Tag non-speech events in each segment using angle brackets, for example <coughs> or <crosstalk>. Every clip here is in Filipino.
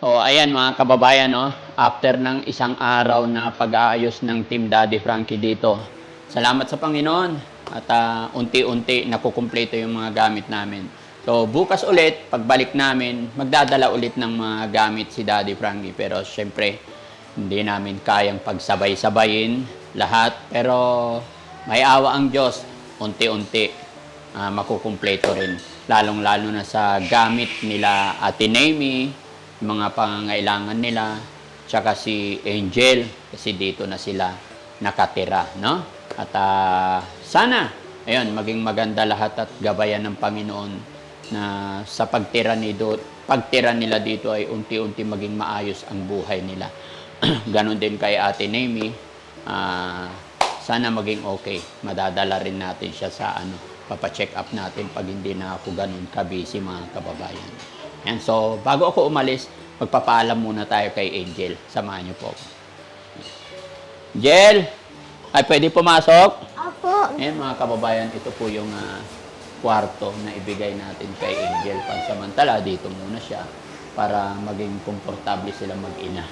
O ayan mga kababayan, no? after ng isang araw na pag-aayos ng Team Daddy Frankie dito, salamat sa Panginoon at ah, unti-unti nakukumpleto yung mga gamit namin. So bukas ulit, pagbalik namin, magdadala ulit ng mga gamit si Daddy Frankie. Pero syempre, hindi namin kayang pagsabay-sabayin lahat. Pero may awa ang Diyos, unti-unti ah, makukumpleto rin. Lalong-lalo na sa gamit nila Ate Naomi, mga pangangailangan nila, tsaka si Angel, kasi dito na sila nakatira, no? At ah, sana, ayun, maging maganda lahat at gabayan ng Panginoon na sa pagtira, nito, pagtira nila dito ay unti-unti maging maayos ang buhay nila. <clears throat> Ganon din kay Ate Naomi, ah, sana maging okay. Madadala rin natin siya sa ano, papacheck up natin pag hindi na ako ganun kabisi mga kababayan. Yan, so bago ako umalis, magpapaalam muna tayo kay Angel. Samahan niyo po. Angel! Ay, pwede pumasok? Opo. Ayan mga kababayan, ito po yung ah, kwarto na ibigay natin kay Angel. Pansamantala, dito muna siya para maging komportable sila mag-ina.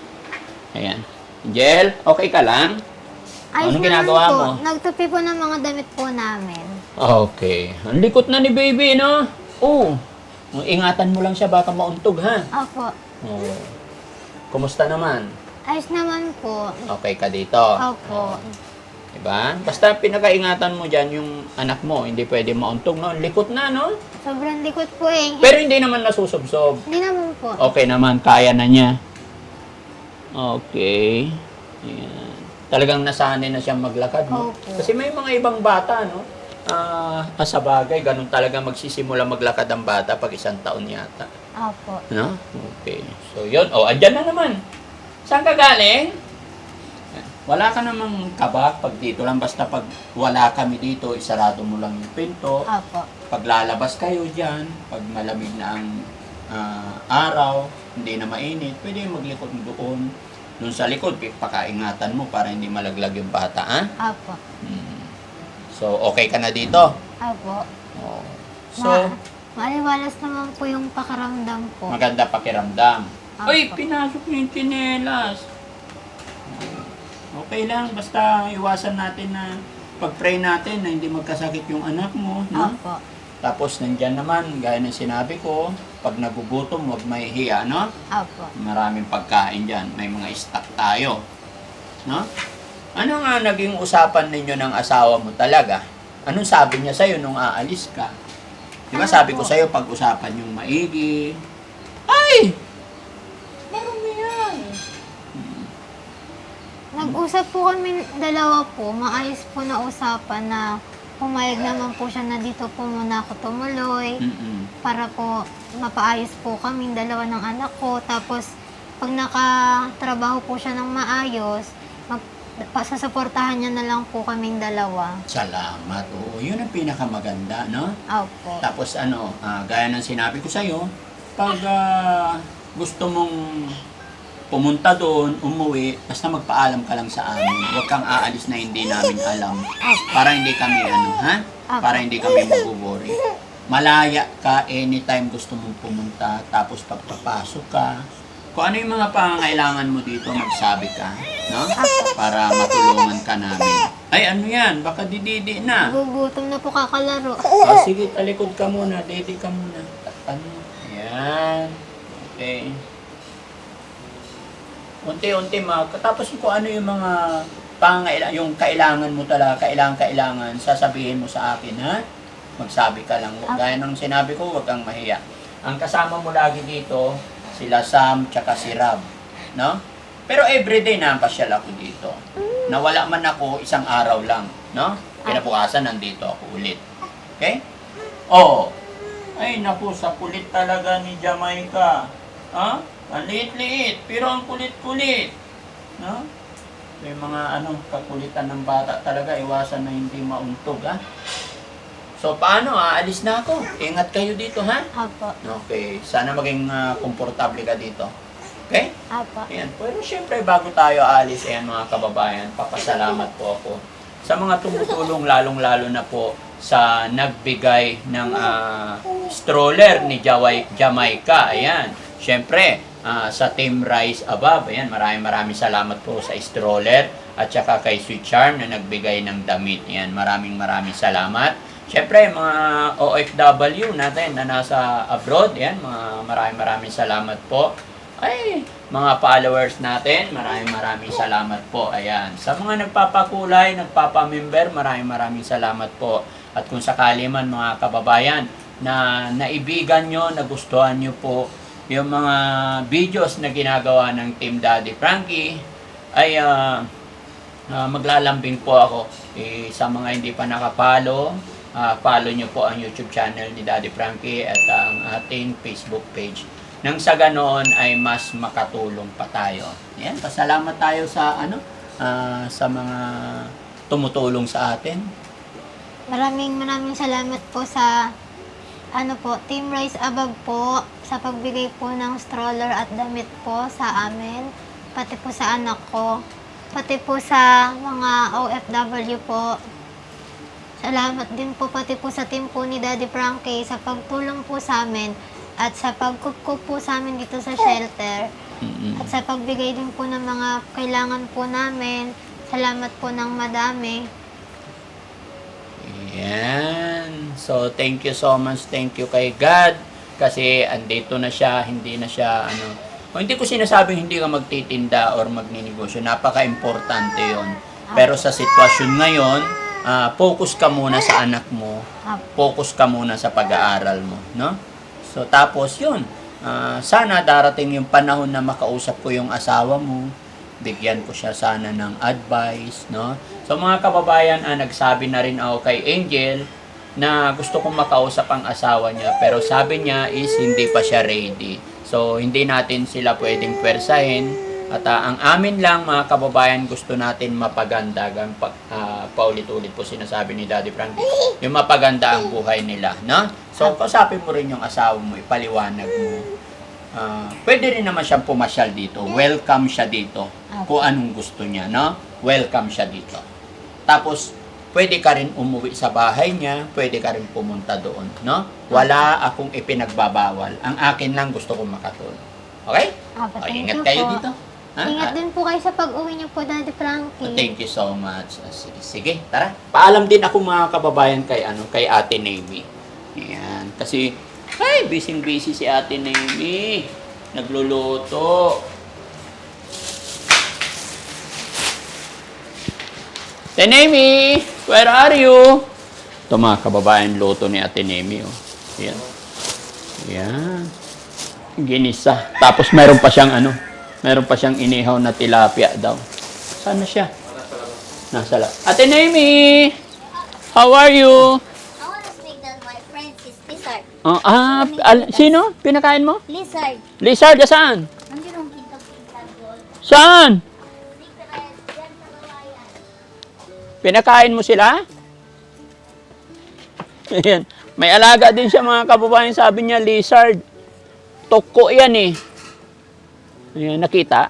Ayan. Angel, okay ka lang? Anong Ayos naman ginagawa po. mo? Nagtupi po ng mga damit po namin. Okay. Ang likot na ni baby, no? Oo. Oh. Ingatan mo lang siya, baka mauntog, ha? Opo. Oo. Kumusta naman? Ayos naman po. Okay ka dito? Opo. Diba? Basta pinakaingatan mo dyan yung anak mo, hindi pwede mauntog, no? Likot na, no? Sobrang likot po eh. Pero hindi naman nasusubsob. Hindi naman po. Okay naman, kaya na niya. Okay. Ayan. Talagang nasanay na siyang maglakad, no? Opo. Kasi may mga ibang bata, no? Ah, sa bagay, ganun talaga magsisimula maglakad ang bata pag isang taon yata. Opo. No? Okay. So, yun. Oh, andyan na naman. Saan ka galing? Wala ka namang kaba pag dito lang. Basta pag wala kami dito, isarado mo lang yung pinto. Opo. Pag lalabas kayo dyan, pag malamig na ang ah, araw, hindi na mainit, pwede maglikod mo doon. Doon sa likod, pakaingatan mo para hindi malaglag yung bata, ha? Opo. Hmm. So, okay ka na dito? Opo. Oh. So, Ma maliwalas naman po yung pakaramdam ko. maganda pakiramdam. Opo. Uy, pinasok mo yung chinelas. Okay lang, basta iwasan natin na pag-pray natin na hindi magkasakit yung anak mo. No? Opo. Tapos nandyan naman, gaya ng sinabi ko, pag nagugutom, huwag mahihiya, no? Opo. Maraming pagkain dyan, may mga stock tayo. No? Ano nga naging usapan ninyo ng asawa mo talaga? Anong sabi niya sa'yo nung aalis ka? Di ba Ano sabi ko sa'yo, pag-usapan yung maigi. Ay! Meron na yan. Nag-usap po kami dalawa po. Maayos po na usapan na pumayag naman po siya na dito po muna ako tumuloy. Mm-mm. para po mapaayos po kaming dalawa ng anak ko. Tapos, pag nakatrabaho po siya ng maayos, pasasuportahan niya na lang po kaming dalawa. Salamat. Oo, yun ang pinakamaganda, no? Opo. Tapos ano, ah, gaya ng sinabi ko sa'yo, pag ah, gusto mong pumunta doon, umuwi, basta magpaalam ka lang sa amin. Huwag kang aalis na hindi namin alam. Para hindi kami ano, ha? Para hindi kami magubori. Malaya ka anytime gusto mong pumunta, tapos pagpapasok ka. Kung ano yung mga pangangailangan mo dito, magsabi ka, no? Para matulungan ka namin. Ay, ano yan? Baka dididi na. Gugutom na po kakalaro. O, sige, talikod ka muna. Dede ka muna. Mo. Ayan. Okay. Unti-unti mag... Tapos kung ano yung mga pangailangan, yung kailangan mo talaga, kailangan-kailangan, sasabihin mo sa akin, ha? Magsabi ka lang. Gaya ng sinabi ko, huwag kang mahiya. Ang kasama mo lagi dito, sila Sam, tsaka si Rab. No? Pero everyday napasyal ako dito. Nawala man ako isang araw lang. No? Kinabukasan, nandito ako ulit. Okay? Oh. Ay, naku, sa kulit talaga ni Jamaica. Ha? Ang liit-liit, pero ang kulit-kulit. No? May mga ano, kakulitan ng bata talaga, iwasan na hindi mauntog, ha? So, paano? Aalis na ako. Ingat kayo dito, ha? Opo. Okay. Sana maging ah, komportable ka dito. Okay? Opo. Ayan. Pero syempre, bago tayo alis, ayan mga kababayan, papasalamat po ako sa mga tumutulong, lalong-lalo na po sa nagbigay ng ah, stroller ni Jawai, Jamaica. Ayan. Syempre, ah, sa Team Rise Above. Ayan, maraming maraming salamat po sa stroller at saka kay Sweet Charm na nagbigay ng damit. Ayan, maraming maraming salamat. Siyempre, mga OFW natin na nasa abroad, ayan, mga maraming maraming salamat po. Ay, mga followers natin, maraming maraming salamat po. Ayan. Sa mga nagpapakulay, nagpapamember, maraming maraming salamat po. At kung sakali man mga kababayan na naibigan nyo, nagustuhan nyo po yung mga videos na ginagawa ng Team Daddy Frankie, ay ah, ah, maglalambing po ako. Eh, sa mga hindi pa nakapalo, ah, follow nyo po ang YouTube channel ni Daddy Frankie at ang ating Facebook page. Nang sa ganoon ay mas makatulong pa tayo. Yan, pasalamat tayo sa ano ah, sa mga tumutulong sa atin. Maraming maraming salamat po sa ano po, Team Rise Above po sa pagbigay po ng stroller at damit po sa amin, pati po sa anak ko, pati po sa mga OFW po. Salamat din po pati po sa team po ni Daddy Frankie sa pagtulong po sa amin at sa pagkukup po sa amin dito sa shelter at sa pagbigay din po ng mga kailangan po namin. Salamat po ng madami. Yan. So, thank you so much. Thank you kay God. Kasi andito na siya, hindi na siya, ano. O, hindi ko sinasabing hindi ka magtitinda or magninegosyo. Napaka-importante yon. Pero sa sitwasyon ngayon, ah, focus ka muna sa anak mo. Focus ka muna sa pag-aaral mo, no? So, tapos yun. ah, sana darating yung panahon na makausap ko yung asawa mo. Bigyan ko siya sana ng advice, no? So, mga kababayan, ah, nagsabi na rin ako kay Angel na gusto kong makausap ang asawa niya. Pero sabi niya is hindi pa siya ready. So, hindi natin sila pwedeng pwersahin. At ah, ang amin lang, mga kababayan, gusto natin mapaganda. Gang pa, ah, paulit-ulit po sinasabi ni Daddy Frankie. Yung mapaganda ang buhay nila, no? So, kausapin mo rin yung asawa mo, ipaliwanag mo. Ah, pwede rin naman siyang pumasyal dito. Welcome siya dito. Kung anong gusto niya, no? Welcome siya dito. Tapos, pwede ka rin umuwi sa bahay niya, pwede ka rin pumunta doon, no? Wala akong ipinagbabawal. Ang akin lang gusto kong makatulong. Okay? Apo, O, ingat kayo dito. Ha? Ingat Ah, din po kayo sa pag-uwi niyo po, Daddy Frankie. Thank you so much. Ah, Sige, sige, tara. Paalam din ako mga kababayan kay ano, kay Ate Nemi. Ayan, kasi ay, busy-busy si Ate Nemi. Nagluluto. Ate Nemi, where are you? Ito mga kababayan, luto ni Ate Nemi. Oh. Ayan. Ayan. Ginisa. Tapos meron pa siyang ano, meron pa siyang inihaw na tilapia daw. Saan na siya? Nasa la. Ate Naomi! How are you? I want to speak that my friend is lizard. Oh, ah, al- sino? Pinakain mo? Lizard. Lizard, saan? Nandiyan ang kita-kita doon. Saan? Sa kawayan. Pinakain mo sila? <laughs> Ayan. May alaga din siya mga kababayan. Sabi niya, lizard. Toko yan eh. Ayan, nakita?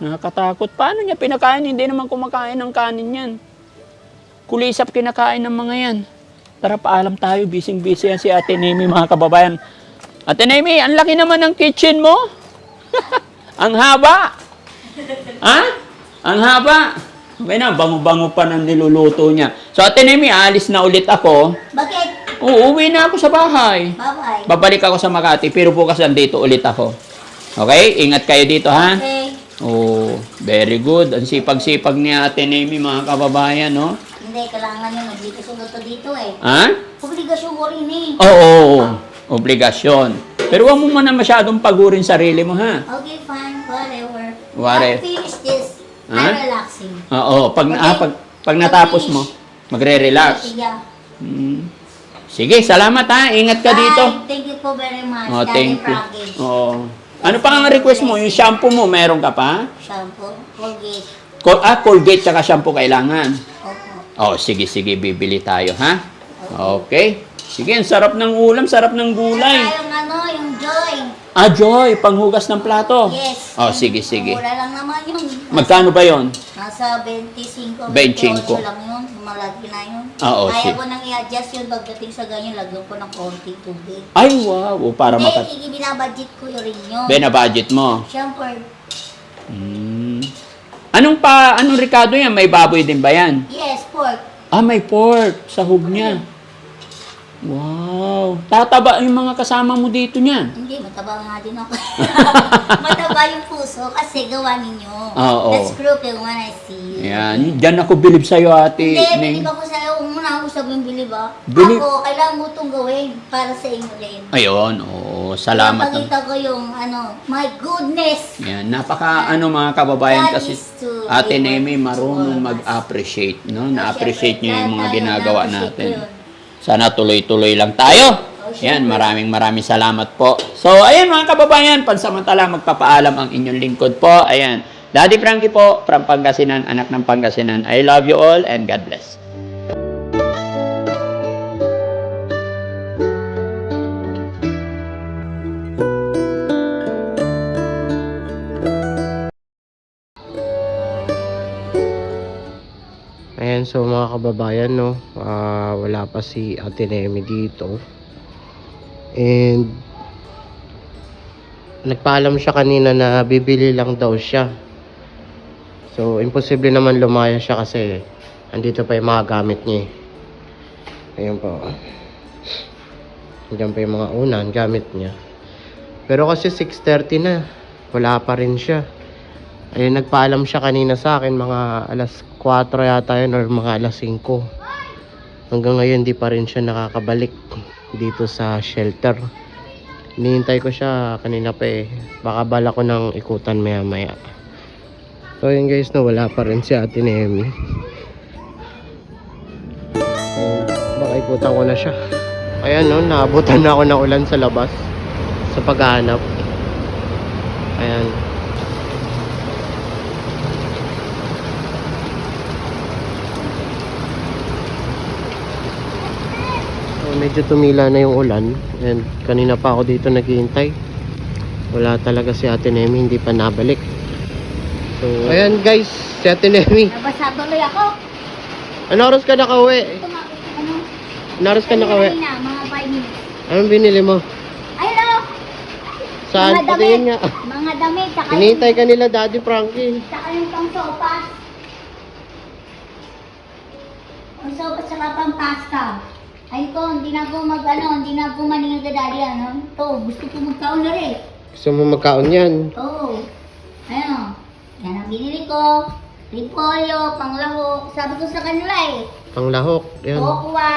Nakakatakot. Paano niya pinakain? Hindi naman kumakain ng kanin yan. Kulisap kinakain ng mga yan. Tara, paalam tayo. Bising-busy yan si Ate Nemi, mga kababayan. Ate Nemi, ang laki naman ng kitchen mo. <laughs> ang haba. Ha? Ang haba. May na, bango-bango pa ng niluluto niya. So, Ate Nemi, alis na ulit ako. Bakit? Uuwi na ako sa bahay. Bye-bye. Babalik ako sa Makati, pero bukas nandito ulit ako. Okay? Ingat kayo dito, ha? Okay. Oh, very good. Ang sipag-sipag ni Ate Nemi, mga kababayan, no? Hindi, kailangan nyo nagbibigay to dito eh. Ha? Obligasyon ko rin eh. Oo, oo, oo. obligasyon. Pero huwag mo muna masyadong pagurin sarili mo, ha? Okay, fine. Whatever. Whatever. I'll finish this. I'm relaxing. Oo, pag, Okay. ah, pag, pag natapos mo, magre-relax. Sige. Mm. Sige, salamat ha. Ingat ka dito. Bye. Thank you po very much. Oh, Daddy thank you. Oo. Ano pa ang request mo? Yung shampoo mo, meron ka pa? Shampoo. Colgate. Col ah, Colgate tsaka shampoo kailangan. Opo. Oh, sige, sige, bibili tayo, ha? Okay. Sige, ang sarap ng ulam, sarap ng gulay. Saka yung ano, yung joy. Ah, Joy, panghugas ng plato. Yes. Oh, sige, sige. Mura lang naman yun. Magkano ba yon? Nasa 25, 25. 28 lang yun. Malagi na yun. Ah, oh, Kaya sige. ko nang i-adjust yun pagdating sa ganyan. Lagyan ko ng konti tubig. Ay, wow. oh, Para Hindi, makat... hindi binabudget ko yun rin yun. Bena-budget mo. Siyempre, Hmm. Anong pa, anong Ricardo yan? May baboy din ba yan? yes, pork. Ah, may pork. Sahog niya. Wow. Tataba yung mga kasama mo dito niyan. Hindi, mataba nga din ako. <laughs> mataba yung puso kasi gawa ninyo. Oo. That's crooked when I see. Ayan. Diyan ako bilib sa'yo, ate. Hindi, Ning. bilib ako sa'yo. Huwag mo na ako sabihin bilib ah. Bilib- Ako, kailangan mo itong gawin para sa inyo rin. Ayun, oo. Salamat. Pinapakita ko yung ano, my goodness. Yan, napaka ano mga kababayan God kasi is to Ate be marunong us. mag-appreciate, no? Na-appreciate niyo yung mga ginagawa natin. Sana tuloy-tuloy lang tayo. Yan, maraming maraming salamat po. So, ayan mga kababayan, pansamantala magpapaalam ang inyong lingkod po. Ayan, Daddy Frankie po, from Pangasinan, anak ng Pangasinan. I love you all and God bless. Ayan, so mga kababayan, no, ah, wala pa si Ate Nemi dito. And, nagpaalam siya kanina na bibili lang daw siya. So, imposible naman lumaya siya kasi andito pa yung mga gamit niya eh. Ayan po. Diyan pa yung mga unan, gamit niya. Pero kasi 6.30 na, wala pa rin siya. Ayun, nagpaalam siya kanina sa akin, mga alas 4 yata yun or mga alas 5. Hanggang ngayon, di pa rin siya nakakabalik dito sa shelter. Hinihintay ko siya kanina pa eh. Baka bala ko ng ikutan maya maya. So yun guys, no, wala pa rin si Ate Nemi. Baka ikutan ko na siya. Ayan no, naabutan na ako ng ulan sa labas. Sa paghahanap. Ayan. So, medyo tumila na yung ulan and kanina pa ako dito naghihintay. Wala talaga si Ate Nemi, hindi pa nabalik. So, ayan guys, si Ate Nemi. Nabasa tuloy ako. Ano oras ka nakauwi? Ano. Ano oras ka nakauwi? Mga 5 minutes. Anong binili mo? Hello! Saan? Mga damit. Nga. Mga damit. Saka Hinihintay ka nila Daddy Frankie. Saka yung pang sopas. Ang sopas saka pang pasta. Ay ko, hindi na ako mag ano, hindi na ako maningil ka daddy ano. To, gusto ko magkaon na rin. Gusto mo magkaon yan? Oo. Ayun o. Yan ang binili ko. Repolyo, panglahok. Sabi ko sa kanila eh. Panglahok. Yan. Okwa.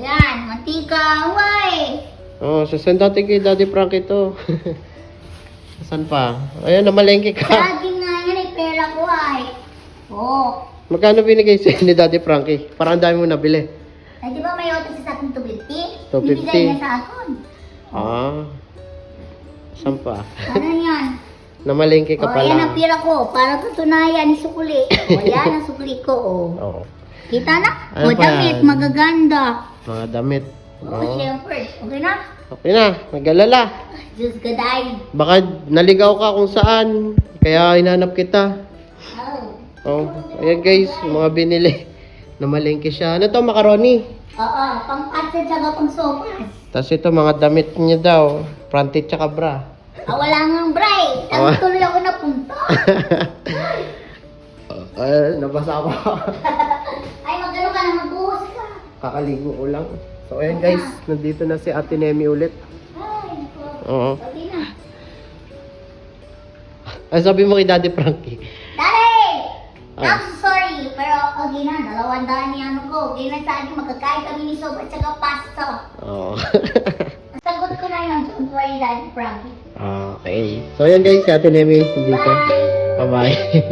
Ayan, mantika. Uway. Oh, sasend dati kay Daddy Frankie to. <laughs> Saan pa? Ayan, namalengke ka. Saging nga yan eh, pera ko ay. Oo. Magkano binigay sa'yo ni Daddy Frankie? Parang ang dami mo nabili. Ay, di ba sa akin 250? 250. Binigay niya sa akin. Ah. Saan pa? Ano yan? <laughs> Namalengke ka O, yan ang pala. pira ko. Para katunayan ni sukuli. O, <coughs> yan ang sukuli ko. O. Oo. Kita na? Ano o, pa damit. Magaganda. Mga damit. O, Oo. syempre. Okay na? Okay na, nagalala. Diyos gaday. Baka naligaw ka kung saan. Kaya hinanap kita. Oh. Oh, ayan guys, mga binili. Namalengke siya. Ano to, macaroni? Oo, pang pasta tsaka pang sopas. Tapos ito, mga damit niya daw. Fronted tsaka bra. Ah, wala nga bray. Ah. Tapos tuloy ako napunta. Ay, <laughs> nabasa ako. <laughs> Ay, magano ka na magbuhos ka. Kakaligo ko lang. So, ayan guys, nandito na si Ate Nemi ulit. Ay. Oo. Pati na. Ay, sabi mo kay Daddy Frankie. Daddy! Ah. I'm so sorry, pero okay na, dalawang daan ni ano ko. Okay na sa akin, magkakain kami ni Sob at saka pasta. Oo. <laughs> Sagot ko na yun, don't worry, Daddy Frankie. okay. So, ayan guys, si Ate Nemi nandito. Bye! Bye-bye. <laughs>